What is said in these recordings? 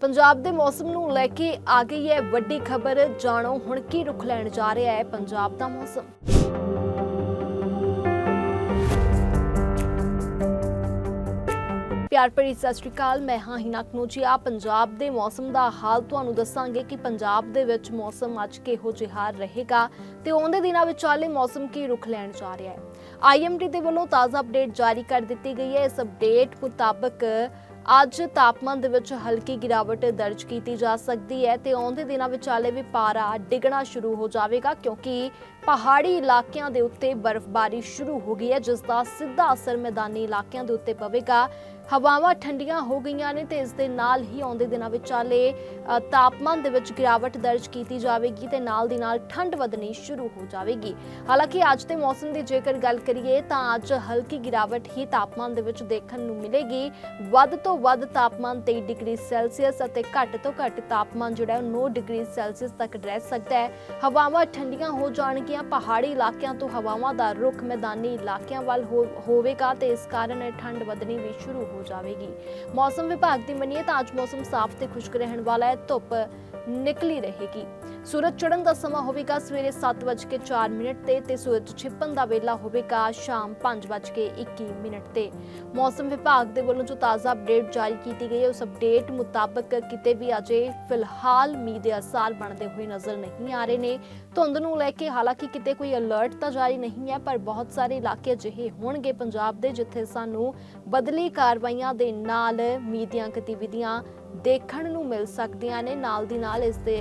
ਪੰਜਾਬ ਦੇ ਮੌਸਮ ਨੂੰ ਲੈ ਕੇ ਆ ਗਈ ਹੈ ਵੱਡੀ ਖਬਰ। ਜਾਣੋ ਹੁਣ ਕੀ ਰੁਖ ਲੈਣ ਜਾ ਰਿਹਾ ਹੈ ਪੰਜਾਬ ਦਾ ਮੌਸਮ। ਪਿਆਰ ਭਰੀ ਸਤਿ ਸ਼੍ਰੀ ਅਕਾਲ, ਮੈਂ ਹਾਂ ਹਿਨਾ ਕਨੋਜੀਆ। ਪੰਜਾਬ ਦੇ ਮੌਸਮ ਦਾ ਹਾਲ ਤੁਹਾਨੂੰ ਦੱਸਾਂਗੇ ਕਿ ਪੰਜਾਬ ਦੇ ਵਿੱਚ ਮੌਸਮ ਅੱਜ ਕਿਹੋ ਜਿਹਾ ਰਹੇਗਾ ਤੇ ਆਉਂਦੇ ਦਿਨਾਂ ਵਿੱਚ ਚਾਲੇ ਮੌਸਮ ਕੀ ਰੁਖ ਲੈਣ ਜਾ ਰਿਹਾ ਹੈ। ਆਈਐਮਡੀ ਦੇ ਵੱਲੋਂ ਤਾਜ਼ਾ ਅਪਡੇਟ ਜਾਰੀ ਕਰ ਦਿੱਤੀ ਗਈ ਹੈ। ਇਸ ਅਪਡੇਟ ਮੁਤਾਬਕ ਅੱਜ ਤਾਪਮਾਨ ਦੇ ਵਿੱਚ ਹਲਕੀ ਗਿਰਾਵਟ ਦਰਜ ਕੀਤੀ ਜਾ ਸਕਦੀ ਹੈ ਤੇ ਆਉਂਦੇ ਦਿਨਾਂ ਵਿੱਚ ਹਾਲੇ ਵੀ ਪਾਰਾ ਡਿੱਗਣਾ ਸ਼ੁਰੂ ਹੋ ਜਾਵੇਗਾ ਕਿਉਂਕਿ ਪਹਾੜੀ ਇਲਾਕਿਆਂ ਦੇ ਉੱਤੇ ਬਰਫ਼ਬਾਰੀ ਸ਼ੁਰੂ ਹੋ ਗਈ ਹੈ, ਜਿਸ ਦਾ ਸਿੱਧਾ ਅਸਰ ਮੈਦਾਨੀ ਇਲਾਕਿਆਂ ਦੇ ਉੱਤੇ ਪਵੇਗਾ। ਹਵਾਵਾਂ ਠੰਡੀਆਂ ਹੋ ਗਈਆਂ ਨੇ ਤੇ ਇਸ ਦੇ ਨਾਲ ਹੀ ਆਉਂਦੇ ਦਿਨਾਂ ਵਿੱਚ ਹਾਲੇ ਤਾਪਮਾਨ ਦੇ ਵਿੱਚ ਗਿਰਾਵਟ ਦਰਜ ਕੀਤੀ ਜਾਵੇਗੀ ਤੇ ਨਾਲ ਦੀ ਨਾਲ ਠੰਡ ਵਧਣੀ ਸ਼ੁਰੂ ਹੋ ਜਾਵੇਗੀ। ਹਾਲਾਂਕਿ ਅੱਜ ਦੇ ਮੌਸਮ ਦੀ ਜੇਕਰ ਗੱਲ ਕਰੀਏ ਤਾਂ ਅੱਜ ਹਲਕੀ ਗਿਰਾਵਟ ਹੀ ਤਾਪਮਾਨ ਦੇ ਵਿੱਚ ਦੇਖਣ ਨੂੰ ਮਿਲੇਗੀ। ਵੱਧ ਤੋਂ ਵੱਧ ਤਾਪਮਾਨ 23 ਡਿਗਰੀ ਸੈਲਸੀਅਸ ਅਤੇ ਘੱਟ ਤੋਂ ਘੱਟ ਤਾਪਮਾਨ ਜਿਹੜਾ ਹੈ ਉਹ 9 ਡਿਗਰੀ ਸੈਲਸੀਅਸ ਤੱਕ ਰਹਿ ਸਕਦਾ ਹੈ। ਹਵਾਵਾਂ ਠੰਡੀਆਂ ਹੋ ਜਾਣਗੀਆਂ, ਪਹਾੜੀ ਇਲਾਕਿਆਂ ਤੋਂ ਹਵਾਵਾਂ ਦਾ ਰੁਖ ਮੈਦਾਨੀ ਇਲਾਕਿਆਂ ਵੱਲ ਹੋ- ਹੋਵੇਗਾ ਤੇ ਇਸ ਕਾਰਨ ਇਹ ਠੰਡ ਵਧਣੀ ਵੀ ਸ਼ੁਰੂ ਹੋ ਜਾਵੇਗੀ। ਮੌਸਮ ਵਿਭਾਗ ਦੀ ਮੰਨੀਏ ਤਾਂ ਅੱਜ ਮੌਸਮ ਸਾਫ਼ ਤੇ ਖੁਸ਼ਕ ਰਹਿਣ ਵਾਲਾ ਹੈ। ਧੁੱਪ ਨਿਕਲੀ ਰਹੇਗੀ। ਸੂਰਜ ਚੜ੍ਹਨ ਦਾ ਸਮਾਂ ਹੋਵੇਗਾ ਸਵੇਰੇ 7:04 ਮਿੰਟ ਤੇ ਤੇ ਸੂਰਜ ਛਿਪਣ ਦਾ ਵੇਲਾ ਹੋਵੇਗਾ ਸ਼ਾਮ 5:21 ਮਿੰਟ ਤੇ। ਮੌਸਮ ਵਿਭਾਗ ਦੇ ਵੱਲੋਂ ਜੋ ਤਾਜ਼ਾ ਅਪਡੇਟ ਜਾਰੀ ਕੀਤੀ ਗਈ ਹੈ, ਉਸ ਅਪਡੇਟ ਮੁਤਾਬਕ ਕਿਤੇ ਵੀ ਅਜੇ ਫਿਲਹਾਲ ਮੀਂਹ ਦੇ ਅਸਾਰ ਬਣਦੇ ਹੋਏ ਨਜ਼ਰ ਨਹੀਂ ਆ ਰਹੇ ਨੇ। ਧੁੰਦ ਨੂੰ ਲੈ ਕੇ ਹਾਲਾਂਕਿ ਕਿਤੇ ਕੋਈ ਅਲਰਟ ਤਾਂ ਜਾਰੀ ਨਹੀਂ ਹੈ, ਪਰ ਬਹੁਤ ਸਾਰੇ ਇਲਾਕੇ ਅਜਿਹੇ ਹੋਣਗੇ ਪੰਜਾਬ ਦੇ, ਜਿੱਥੇ ਸਾਨੂੰ ਬਦਲੀ ਕਾਰਵਾਈਆਂ ਦੇ ਨਾਲ ਮੀਂਹ ਦੀਆਂ ਗਤੀਵਿਧੀਆਂ ਦੇਖਣ ਨੂੰ ਮਿਲ ਸਕਦੀਆਂ ਨੇ। ਨਾਲ ਦੀ ਨਾਲ ਇਸ ਦੇ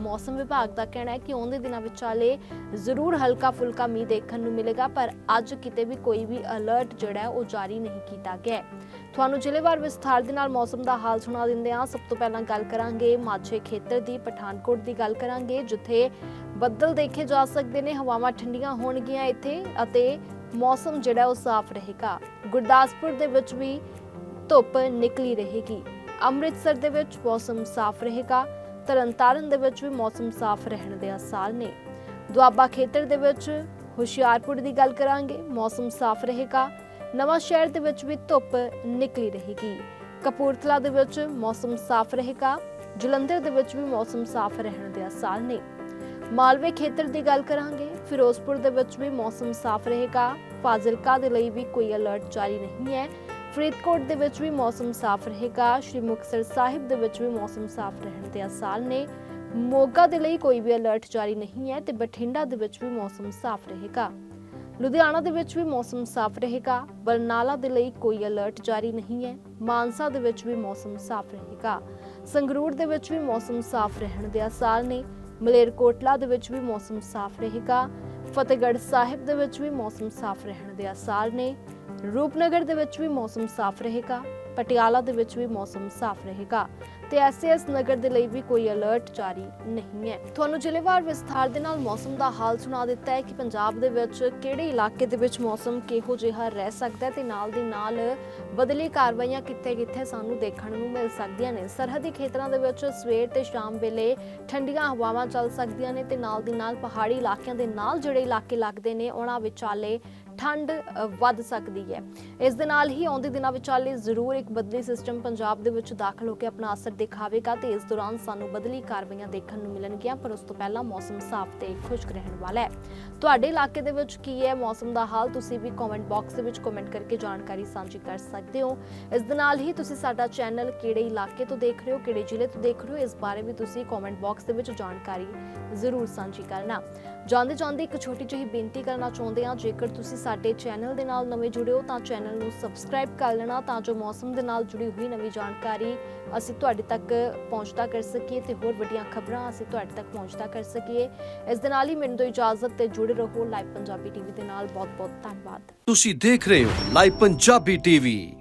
ਮੌਸਮ ਵਿਭਾਗ ਦਾ ਕਹਿਣਾ ਹੈ ਕਿ ਆਉਂਦੇ ਦਿਨਾਂ ਵਿੱਚ ਹਾਲੇ ਜ਼ਰੂਰ ਹਲਕਾ ਫੁਲਕਾ ਮੀਂਹ ਦੇਖਣ ਨੂੰ ਮਿਲੇਗਾ, ਪਰ ਅੱਜ ਕਿਤੇ ਵੀ ਕੋਈ ਵੀ ਅਲਰਟ ਜਿਹੜਾ ਉਹ ਜਾਰੀ ਨਹੀਂ ਕੀਤਾ ਗਿਆ ਹੈ। ਤੁਹਾਨੂੰ ਜ਼ਿਲ੍ਹੇਵਾਰ ਵਿਸਥਾਰ ਦੇ ਨਾਲ ਮੌਸਮ ਦਾ ਹਾਲ ਸੁਣਾ ਦਿੰਦੇ ਹਾਂ। ਸਭ ਤੋਂ ਪਹਿਲਾਂ ਗੱਲ ਕਰਾਂਗੇ ਮਾਝੇ ਖੇਤਰ ਦੀ, ਪਠਾਨਕੋਟ ਦੀ ਗੱਲ ਕਰਾਂਗੇ, ਜਿੱਥੇ ਬੱਦਲ ਦੇਖੇ ਜਾ ਸਕਦੇ ਨੇ, ਹਵਾਵਾਂ ਠੰਡੀਆਂ ਹੋਣਗੀਆਂ ਇੱਥੇ ਅਤੇ ਮੌਸਮ ਜਿਹੜਾ ਉਹ ਸਾਫ਼ ਰਹੇਗਾ। ਗੁਰਦਾਸਪੁਰ ਦੇ ਵਿੱਚ ਵੀ ਧੁੱਪ ਨਿਕਲੀ ਰਹੇਗੀ। ਅੰਮ੍ਰਿਤਸਰ ਦੇ ਵਿੱਚ ਮੌਸਮ ਸਾਫ਼ ਰਹੇਗਾ। ਤਰਨਤਾਰਨ ਦੇ ਵਿੱਚ ਵੀ ਮੌਸਮ ਸਾਫ਼ ਰਹਿਣ ਦੇ ਆਸਾਰ ਨੇ। ਦੁਆਬਾ ਖੇਤਰ ਦੇ ਵਿੱਚ ਹੁਸ਼ਿਆਰਪੁਰ ਦੀ ਗੱਲ ਕਰਾਂਗੇ, ਮੌਸਮ ਸਾਫ਼ ਰਹੇਗਾ। ਨਵਾਂ ਸ਼ਹਿਰ ਦੇ ਵਿੱਚ ਵੀ ਧੁੱਪ ਨਿਕਲੀ ਰਹੇਗੀ। ਕਪੂਰਥਲਾ ਦੇ ਵਿੱਚ ਮੌਸਮ ਸਾਫ਼ ਰਹੇਗਾ। ਜਲੰਧਰ ਦੇ ਵਿੱਚ ਵੀ ਮੌਸਮ ਸਾਫ਼ ਰਹਿਣ ਦੇ ਆਸਾਰ ਨੇ। ਮਾਲਵੇ ਖੇਤਰ ਦੀ ਗੱਲ ਕਰਾਂਗੇ, ਫਿਰੋਜ਼ਪੁਰ ਦੇ ਵਿੱਚ ਵੀ ਮੌਸਮ ਸਾਫ਼ ਰਹੇਗਾ। ਫਾਜ਼ਿਲਕਾ ਦੇ ਲਈ ਵੀ ਕੋਈ ਅਲਰਟ ਜਾਰੀ ਨਹੀਂ ਹੈ। ਫਰੀਦਕੋਟ ਦੇ ਵਿੱਚ ਵੀ ਮੌਸਮ ਸਾਫ਼ ਰਹੇਗਾ। ਸ਼੍ਰੀ ਮੁਕਤਸਰ ਸਾਹਿਬ ਦੇ ਵਿੱਚ ਵੀ ਮੌਸਮ ਸਾਫ਼ ਰਹਿਣ ਦੇ ਆਸਾਰ ਨੇ। ਮੋਗਾ ਦੇ ਲਈ ਕੋਈ ਵੀ ਅਲਰਟ ਜਾਰੀ ਨਹੀਂ ਹੈ ਤੇ ਬਠਿੰਡਾ ਦੇ ਵਿੱਚ ਵੀ ਮੌਸਮ ਸਾਫ਼ ਰਹੇਗਾ। ਲੁਧਿਆਣਾ ਦੇ ਵਿੱਚ ਵੀ ਮੌਸਮ ਸਾਫ਼ ਰਹੇਗਾ। ਬਰਨਾਲਾ ਦੇ ਲਈ ਕੋਈ ਅਲਰਟ ਜਾਰੀ ਨਹੀਂ ਹੈ। ਮਾਨਸਾ ਦੇ ਵਿੱਚ ਵੀ ਮੌਸਮ ਸਾਫ਼ ਰਹੇਗਾ। ਸੰਗਰੂਰ ਦੇ ਵਿੱਚ ਵੀ ਮੌਸਮ ਸਾਫ਼ ਰਹਿਣ ਦੇ ਆਸਾਰ ਨੇ। ਮਲੇਰਕੋਟਲਾ ਦੇ ਵਿੱਚ ਵੀ ਮੌਸਮ ਸਾਫ਼ ਰਹੇਗਾ। ਫਤਿਹਗੜ੍ਹ ਸਾਹਿਬ ਦੇ ਵਿੱਚ ਵੀ ਮੌਸਮ ਸਾਫ਼ ਰਹਿਣ ਦੇ ਆਸਾਰ ਨੇ। ਰੂਪਨਗਰ ਦੇ ਵਿੱਚ ਵੀ ਮੌਸਮ ਸਾਫ਼ ਰਹੇਗਾ। ਪਟਿਆਲਾ ਦੇ ਵਿੱਚ ਵੀ ਮੌਸਮ ਸਾਫ਼ ਰਹੇਗਾ ਤੇ ਐਸਐਸ ਨਗਰ ਦੇ ਲਈ ਵੀ ਕੋਈ ਅਲਰਟ ਜਾਰੀ ਨਹੀਂ ਹੈ। ਤੁਹਾਨੂੰ ਜ਼ਿਲ੍ਹੇਵਾਰ ਵਿਸਥਾਰ ਦੇ ਨਾਲ ਮੌਸਮ ਦਾ ਹਾਲ ਸੁਣਾ ਦਿੱਤਾ ਹੈ ਕਿ ਪੰਜਾਬ ਦੇ ਵਿੱਚ ਕਿਹੜੇ ਇਲਾਕੇ ਦੇ ਵਿੱਚ ਮੌਸਮ ਕਿਹੋ ਜਿਹਾ ਰਹਿ ਸਕਦਾ ਹੈ ਤੇ ਨਾਲ ਦੀ ਨਾਲ ਬਦਲੀ ਕਾਰਵਾਈਆਂ ਕਿੱਥੇ-ਕਿੱਥੇ ਸਾਨੂੰ ਦੇਖਣ ਨੂੰ ਮਿਲ ਸਕਦੀਆਂ ਨੇ। ਸਰਹੱਦੀ ਖੇਤਰਾਂ ਦੇ ਵਿੱਚ ਸਵੇਰ ਤੇ ਸ਼ਾਮ ਵੇਲੇ ਠੰਡੀਆਂ ਹਵਾਵਾਂ ਚੱਲ ਸਕਦੀਆਂ ਨੇ ਤੇ ਨਾਲ ਦੀ ਨਾਲ ਪਹਾੜੀ ਇਲਾਕਿਆਂ ਦੇ ਨਾਲ ਜਿਹੜੇ ਇਲਾਕੇ ਲੱਗਦੇ ਨੇ, ਉਹਨਾਂ ਵਿਚਾਲੇ ਠੰਡ ਵੱਧ ਸਕਦੀ ਹੈ। ਇਸ ਦੇ ਨਾਲ ਹੀ ਆਉਂਦੇ ਦਿਨਾਂ ਵਿਚਾਲੇ ਜ਼ਰੂਰ ਇੱਕ ਬਦਲੀ ਸਿਸਟਮ ਪੰਜਾਬ ਦੇ ਵਿੱਚ ਦਾਖਲ ਹੋ ਕੇ ਆਪਣਾ ਅਸਰ ਦਿਖਾਵੇਗਾ ਤੇ ਇਸ ਦੌਰਾਨ ਸਾਨੂੰ ਬਦਲੀ ਕਾਰਵਾਈਆਂ ਦੇਖਣ ਨੂੰ ਮਿਲਣਗੀਆਂ, ਪਰ ਉਸ ਤੋਂ ਪਹਿਲਾਂ ਮੌਸਮ ਸਾਫ਼ ਤੇ ਖੁਸ਼ਕ ਰਹਿਣ ਵਾਲਾ ਹੈ। ਤੁਹਾਡੇ ਇਲਾਕੇ ਦੇ ਵਿੱਚ ਕੀ ਹੈ? ਮੌਸਮ ਦਾ ਹਾਲ ਤੁਸੀਂ ਵੀ ਕਮੈਂਟ ਬਾਕਸ ਦੇ ਵਿੱਚ ਕਮੈਂਟ ਕਰਕੇ ਜਾਣਕਾਰੀ ਸਾਂਝੀ ਕਰ ਸਕਦੇ ਹੋ। ਇਸ ਦੇ ਨਾਲ ਹੀ ਤੁਸੀਂ ਸਾਡਾ ਚੈਨਲ ਕਿਹੜੇ ਇਲਾਕੇ ਤੋਂ ਦੇਖ ਰਹੇ ਹੋ, ਕਿਹੜੇ ਜ਼ਿਲ੍ਹੇ ਤੋਂ ਦੇਖ ਰਹੇ ਹੋ, ਇਸ ਬਾਰੇ ਵੀ ਤੁਸੀਂ ਕਮੈਂਟ ਬਾਕਸ ਦੇ ਵਿੱਚ ਜਾਣਕਾਰੀ ਜ਼ਰੂਰ ਸਾਂਝੀ ਕਰਨਾ। ਜਾਂਦੇ ਜਾਂਦੇ ਇੱਕ ਛੋਟੀ ਜਿਹੀ ਬੇਨਤੀ ਕਰਨਾ ਚਾਹੁੰਦੇ ਹਾਂ, ਜੇਕਰ ਤੁਸੀਂ ਸਾਡੇ ਚੈਨਲ ਦੇ ਨਾਲ ਨਵੇਂ ਜੁੜੇ ਹੋ ਤਾਂ ਚੈਨਲ ਨੂੰ ਸਬਸਕ੍ਰਾਈਬ ਕਰ ਲੈਣਾ ਤਾਂ ਜੋ ਮੌਸਮ ਦੇ ਨਾਲ ਜੁੜੀ ਹੋਈ ਨਵੀਂ ਜਾਣਕਾਰੀ ਅਸੀਂ ਤੁਹਾਡੇ ਤੱਕ ਪਹੁੰਚਦਾ ਕਰ ਸਕੀਏ ਤੇ ਹੋਰ ਵੱਡੀਆਂ ਖਬਰਾਂ ਅਸੀਂ ਤੁਹਾਡੇ ਤੱਕ ਪਹੁੰਚਦਾ ਕਰ ਸਕੀਏ। ਇਸ ਦੇ ਨਾਲ ਹੀ ਮੈਨੂੰ ਤੋਂ ਇਜਾਜ਼ਤ ਤੇ ਜੁੜੇ ਰਹੋ ਲਾਈਵ ਪੰਜਾਬੀ ਟੀਵੀ ਦੇ ਨਾਲ। ਬਹੁਤ ਬਹੁਤ ਧੰਨਵਾਦ। ਤੁਸੀਂ ਦੇਖ ਰਹੇ ਹੋ ਲਾਈਵ ਪੰਜਾਬੀ ਟੀਵੀ।